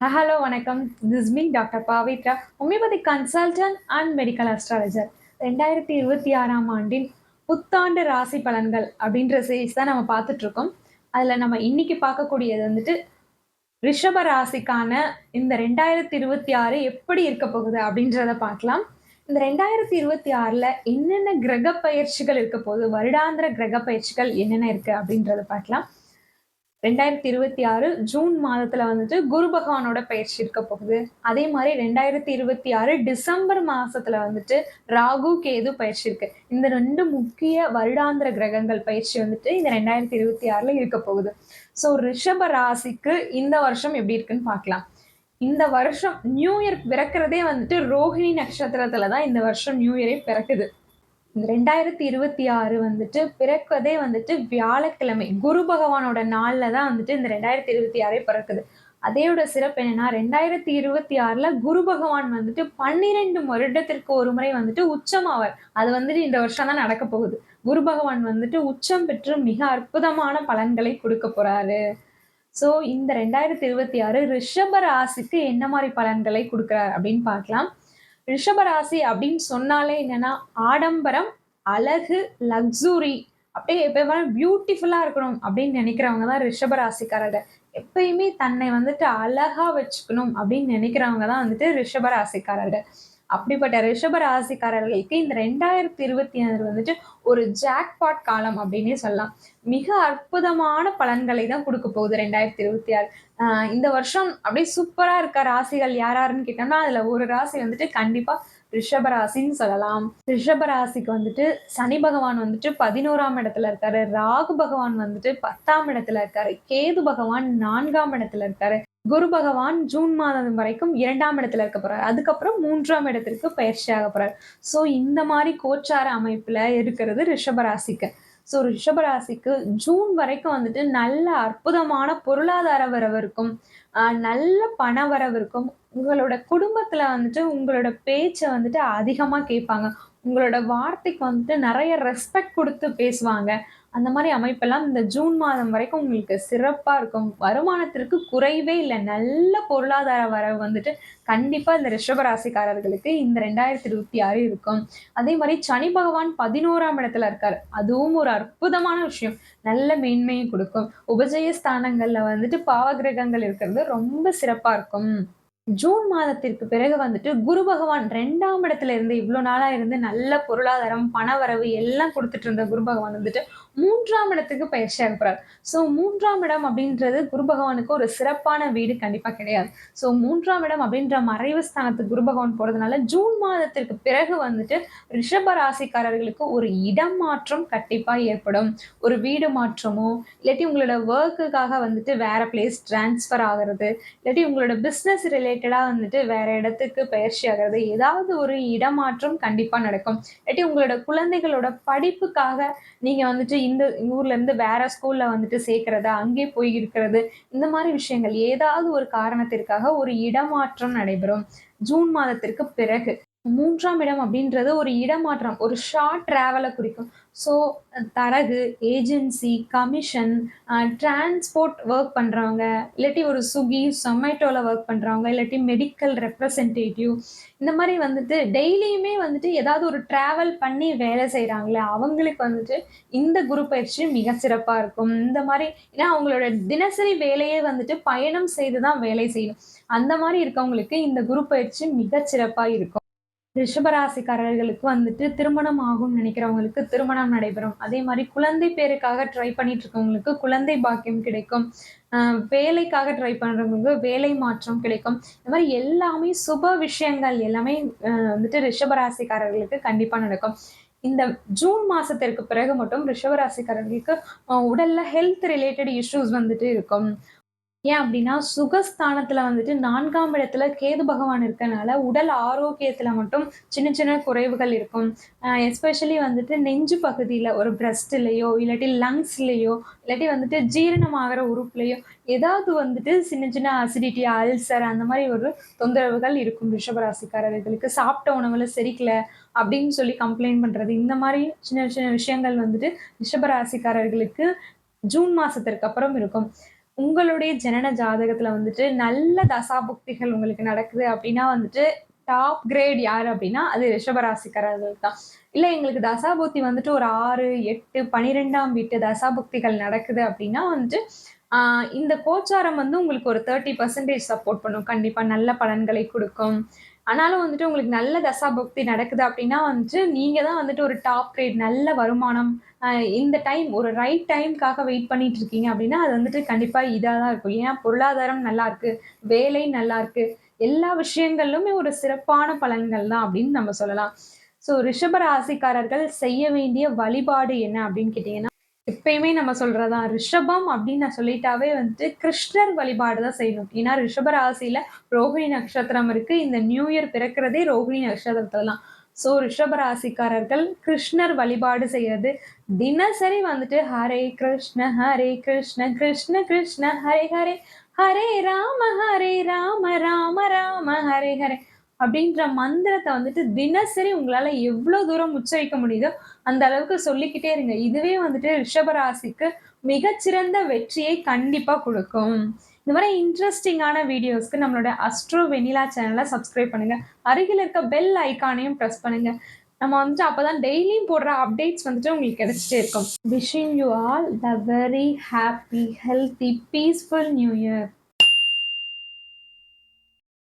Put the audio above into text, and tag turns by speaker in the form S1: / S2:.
S1: Hello வணக்கம். This me doctor Pavithra homeopathy consultant and medical astrologer ரெண்டாயிரத்தி இருபத்தி ஆறாம் ஆண்டின் புத்தாண்டு ராசி பலன்கள் அப்படின்ற சீரீஸ் தான் நம்ம பார்த்துட்ருக்கோம். அதில் நம்ம இன்னைக்கு பார்க்கக்கூடியது வந்துட்டு ரிஷப ராசிக்கான இந்த ரெண்டாயிரத்தி இருபத்தி ஆறு எப்படி இருக்க போகுது அப்படின்றத பார்க்கலாம். இந்த ரெண்டாயிரத்தி இருபத்தி ஆறில் என்னென்ன கிரக பயிற்சிகள் இருக்க போகுது வருடாந்திர கிரக பயிற்சிகள் என்னென்ன இருக்குது அப்படின்றத பார்க்கலாம். ரெண்டாயிரத்தி இருபத்தி ஆறு ஜூன் மாதத்துல வந்துட்டு குரு பகவானோட பயிற்சி இருக்க போகுது. அதே மாதிரி ரெண்டாயிரத்தி இருபத்தி ஆறு டிசம்பர் மாசத்துல வந்துட்டு ராகு கேது பயிற்சி இருக்கு. இந்த ரெண்டு முக்கிய வருடாந்திர கிரகங்கள் பயிற்சி வந்துட்டு இந்த ரெண்டாயிரத்தி இருபத்தி ஆறுல இருக்க போகுது. ஸோ ரிஷப ராசிக்கு இந்த வருஷம் எப்படி இருக்குன்னு பார்க்கலாம். இந்த வருஷம் நியூ இயர் பிறக்கிறதே வந்துட்டு ரோஹிணி நட்சத்திரத்துல தான் இந்த வருஷம் நியூ இயரே பிறக்குது. இந்த ரெண்டாயிரத்தி இருபத்தி ஆறு வந்துட்டு பிறக்கதே வந்துட்டு வியாழக்கிழமை. குரு பகவானோட நாளில் தான் வந்துட்டு இந்த ரெண்டாயிரத்தி இருபத்தி ஆறே பிறக்குது. அதையோட சிறப்பு என்னன்னா ரெண்டாயிரத்தி இருபத்தி ஆறுல குரு பகவான் வந்துட்டு பன்னிரெண்டு வருடத்திற்கு ஒரு முறை வந்துட்டு உச்சமாவார். அது வந்துட்டு இந்த வருஷம் தான் நடக்க போகுது. குரு பகவான் வந்துட்டு உச்சம் பெற்று மிக அற்புதமான பலன்களை கொடுக்க போறாரு. ஸோ இந்த ரெண்டாயிரத்தி இருபத்தி ஆறு ரிஷப ராசிக்கு என்ன மாதிரி பலன்களை கொடுக்குறாரு அப்படின்னு பார்க்கலாம். ரிஷபராசி அப்படின்னு சொன்னாலே என்னன்னா ஆடம்பரம் அழகு லக்ஸுரி அப்படியே எப்பயுமே பியூட்டிஃபுல்லா இருக்கணும் அப்படின்னு நினைக்கிறவங்க தான் ரிஷபராசிக்காரர்கள். எப்பயுமே தன்னை வந்துட்டு அழகா வச்சுக்கணும் அப்படின்னு நினைக்கிறவங்க தான் வந்துட்டு ரிஷபராசிக்காரர்கள். அப்படிப்பட்ட ரிஷப ராசிக்காரர்களுக்கு இந்த ரெண்டாயிரத்தி இருபத்தி ஆறு வந்துட்டு ஒரு ஜாக்பாட் காலம் அப்படின்னே சொல்லலாம். மிக அற்புதமான பலன்களை தான் கொடுக்க போகுது ரெண்டாயிரத்தி இருபத்தி ஆறு. இந்த வருஷம் அப்படியே சூப்பரா இருக்க ராசிகள் யாராருன்னு கேட்டோம்னா அதுல ஒரு ராசி வந்துட்டு கண்டிப்பா ரிஷபராசின்னு சொல்லலாம். ரிஷபராசிக்கு வந்துட்டு சனி பகவான் வந்துட்டு பதினோராம் இடத்துல இருக்காரு. ராகு பகவான் வந்துட்டு பத்தாம் இடத்துல இருக்காரு. கேது பகவான் நான்காம் இடத்துல இருக்காரு. குரு பகவான் ஜூன் மாதம் வரைக்கும் இரண்டாம் இடத்துல இருக்க போறாரு. அதுக்கப்புறம் மூன்றாம் இடத்திற்கு பயிற்சியாக போறாரு. ஸோ இந்த மாதிரி கோச்சார அமைப்புல இருக்கிறது ரிஷபராசிக்கு. ஸோ ரிஷபராசிக்கு ஜூன் வரைக்கும் வந்துட்டு நல்ல அற்புதமான பொருளாதார வரவு இருக்கும் நல்ல பண வரவு இருக்கும் உங்களோட குடும்பத்துல வந்துட்டு உங்களோட பேச்சை வந்துட்டு அதிகமாக கேட்பாங்க. உங்களோட வார்த்தைக்கு வந்துட்டு நிறைய ரெஸ்பெக்ட் கொடுத்து பேசுவாங்க. அந்த மாதிரி அமைப்பெல்லாம் இந்த ஜூன் மாதம் வரைக்கும் உங்களுக்கு சிறப்பாக இருக்கும். வருமானத்திற்கு குறைவே இல்லை. நல்ல பொருளாதார வரவு வந்துட்டு கண்டிப்பாக இந்த ரிஷபராசிக்காரர்களுக்கு இந்த ரெண்டாயிரத்தி இருபத்தி ஆறு இருக்கும். அதே மாதிரி சனி பகவான் பதினோராம் இடத்துல இருக்கார். அதுவும் ஒரு அற்புதமான விஷயம். நல்ல மேன்மையும் கொடுக்கும். உபஜய ஸ்தானங்களில் வந்துட்டு பாவகிரகங்கள் இருக்கிறது ரொம்ப சிறப்பாக இருக்கும். ஜூன் மாதத்திற்கு பிறகு வந்துட்டு குரு பகவான் ரெண்டாம் இடத்துல இருந்து இவ்வளோ நாளாக இருந்து நல்ல பொருளாதாரம் பணவரவு எல்லாம் கொடுத்துட்டு இருந்த குரு பகவான் வந்துட்டு மூன்றாம் இடத்துக்கு பயிற்சியாக போகிறார் ஸோ மூன்றாம் இடம் அப்படின்றது குரு பகவானுக்கு ஒரு சிறப்பான வீடு கண்டிப்பாக கிடையாது. ஸோ மூன்றாம் இடம் அப்படின்ற மறைவு ஸ்தானத்துக்கு குரு பகவான் போகிறதுனால ஜூன் மாதத்திற்கு பிறகு வந்துட்டு ரிஷப ராசிக்காரர்களுக்கு ஒரு இடம் மாற்றம் கண்டிப்பாக ஏற்படும். ஒரு வீடு மாற்றமோ இல்லாட்டி உங்களோட ஒர்க்குக்காக வந்துட்டு வேற பிளேஸ் டிரான்ஸ்ஃபர் ஆகிறது இல்லாட்டி உங்களோட பிஸ்னஸ் ரிலேட் ரிலேட்டடாக வந்துட்டு வேற இடத்துக்கு பயிற்சி ஆகிறது ஏதாவது ஒரு இடமாற்றம் கண்டிப்பாக நடக்கும். இல்லாட்டி உங்களோட குழந்தைகளோட படிப்புக்காக நீங்கள் வந்துட்டு இந்த ஊர்ல இருந்து வேற ஸ்கூல்ல வந்துட்டு சேர்க்கறது அங்கே போய் இருக்கிறது இந்த மாதிரி விஷயங்கள் ஏதாவது ஒரு காரணத்திற்காக ஒரு இடமாற்றம் நடைபெறும். ஜூன் மாதத்திற்கு பிறகு மூன்றாம் இடம் அப்படின்றது ஒரு இடமாற்றம் ஒரு ஷார்ட் ட்ராவலை குறிக்கும். ஸோ தரகு ஏஜென்சி கமிஷன் டிரான்ஸ்போர்ட் ஒர்க் பண்ணுறவங்க இல்லாட்டி ஒரு சுகி சொமேட்டோவில் ஒர்க் பண்ணுறவங்க இல்லாட்டி மெடிக்கல் ரெப்ரசன்டேட்டிவ் இந்த மாதிரி வந்துட்டு டெய்லியுமே வந்துட்டு ஏதாவது ஒரு ட்ராவல் பண்ணி வேலை செய்கிறாங்களே அவங்களுக்கு வந்துட்டு இந்த குரு பயிற்சி மிக சிறப்பாக இருக்கும். இந்த மாதிரி ஏன்னா அவங்களோட தினசரி வேலையே வந்துட்டு பயணம் செய்து தான் வேலை செய்யணும் அந்த மாதிரி இருக்கவங்களுக்கு இந்த குரு பயிற்சி மிக சிறப்பாக இருக்கும். ரிஷபராசிக்காரர்களுக்கு வந்துட்டு திருமணம் ஆகும்னு நினைக்கிறவங்களுக்கு திருமணம் நடைபெறும். அதே மாதிரி குழந்தை பேருக்காக ட்ரை பண்ணிட்டு இருக்கவங்களுக்கு குழந்தை பாக்கியம் கிடைக்கும். வேலைக்காக ட்ரை பண்ணுறவங்களுக்கு வேலை மாற்றம் கிடைக்கும். இந்த மாதிரி எல்லாமே சுப விஷயங்கள் எல்லாமே வந்துட்டு ரிஷபராசிக்காரர்களுக்கு கண்டிப்பாக நடக்கும். இந்த ஜூன் மாசத்திற்கு பிறகு மட்டும் ரிஷபராசிக்காரர்களுக்கு உடல்ல ஹெல்த் ரிலேட்டட் இஷ்யூஸ் வந்துட்டு இருக்கும். ஏன் அப்படின்னா சுகஸ்தானத்துல வந்துட்டு நான்காம் இடத்துல கேது பகவான் இருக்கனால உடல் ஆரோக்கியத்துல மட்டும் சின்ன சின்ன குறைவுகள் இருக்கும். எஸ்பெஷலி வந்துட்டு நெஞ்சு பகுதியில ஒரு பிரஸ்ட்லயோ இல்லாட்டி லங்ஸ்லயோ இல்லாட்டி வந்துட்டு ஜீரணமாகிற உறுப்புலையோ ஏதாவது வந்துட்டு சின்ன சின்ன அசிடிட்டி அல்சர் அந்த மாதிரி ஒரு தொந்தரவுகள் இருக்கும் ரிஷபராசிக்காரர்களுக்கு. சாப்பிட்ட உணவுல செரிக்கல அப்படின்னு சொல்லி கம்ப்ளைண்ட் பண்றது. இந்த மாதிரி சின்ன சின்ன விஷயங்கள் வந்துட்டு ரிஷபராசிக்காரர்களுக்கு ஜூன் மாசத்திற்கு அப்புறம் இருக்கும். உங்களுடைய ஜனன ஜாதகத்துல வந்துட்டு நல்ல தசாபுக்திகள் உங்களுக்கு நடக்குது அப்படின்னா வந்துட்டு டாப் கிரேட் யார் அப்படின்னா அது ரிஷபராசிக்காரர்கள் தான் இல்லை எங்களுக்கு தசாபுக்தி வந்துட்டு ஒரு ஆறு எட்டு பனிரெண்டாம் வீட்டு தசாபுக்திகள் நடக்குது அப்படின்னா வந்துட்டு இந்த கோச்சாரம் வந்து உங்களுக்கு ஒரு தேர்ட்டி பர்சன்டேஜ் சப்போர்ட் பண்ணும். கண்டிப்பாக நல்ல பலன்களை கொடுக்கும். ஆனாலும் வந்துட்டு உங்களுக்கு நல்ல தசாபக்தி நடக்குது அப்படின்னா வந்துட்டு நீங்கள் தான் வந்துட்டு ஒரு டாப் கிரேட் நல்ல வருமானம் இந்த டைம் ஒரு ரைட் டைம்க்காக வெயிட் பண்ணிட்டு இருக்கீங்க அப்படின்னா அது வந்துட்டு கண்டிப்பாக இதாக தான் இருக்கும். ஏன்னா பொருளாதாரம் நல்லா இருக்கு வேலை நல்லா இருக்கு எல்லா விஷயங்களிலுமே ஒரு சிறப்பான பலன்கள் தான் அப்படின்னு நம்ம சொல்லலாம். ஸோ ரிஷப ராசிக்காரர்கள் செய்ய வேண்டிய வழிபாடு என்ன அப்படின்னு கேட்டிங்கன்னா எப்பயுமே நம்ம சொல்றதா ரிஷபம் அப்படின்னு நான் சொல்லிட்டாவே வந்துட்டு கிருஷ்ணர் வழிபாடு தான் செய்யணும். ஏன்னா ரிஷப ராசியில ரோகிணி நட்சத்திரம் இருக்கு. இந்த நியூ இயர் பிறக்கிறதே ரோகிணி நட்சத்திரத்துல தான். ஸோ ரிஷப ராசிக்காரர்கள் கிருஷ்ணர் வழிபாடு செய்யறது. தினசரி வந்துட்டு ஹரே கிருஷ்ண ஹரே கிருஷ்ண கிருஷ்ண கிருஷ்ண ஹரே ஹரே. ஹரே ராம ஹரே ராம ராம ராம ஹரே ஹரே. அப்படின்ற மந்திரத்தை வந்துட்டு தினசரி உங்களால எவ்வளவு தூரம் உச்சரிக்க முடியுதோ அந்த அளவுக்கு சொல்லிக்கிட்டே இருங்க. இதுவே வந்துட்டு ரிஷபராசிக்கு மிகச்சிறந்த வெற்றியை கண்டிப்பா கொடுக்கும். இந்த மாதிரி இன்ட்ரெஸ்டிங்கான வீடியோஸ்க்கு நம்மளோட அஸ்ட்ரோ வெனிலா சேனலை சப்ஸ்கிரைப் பண்ணுங்க. அருகில் இருக்க பெல் ஐக்கானையும் ப்ரெஸ் பண்ணுங்க. நம்ம வந்துட்டு அப்பதான் டெய்லியும் போடுற அப்டேட்ஸ் வந்துட்டு உங்களுக்கு கிடைச்சிட்டே இருக்கும். Wishing you all the very happy healthy peaceful new year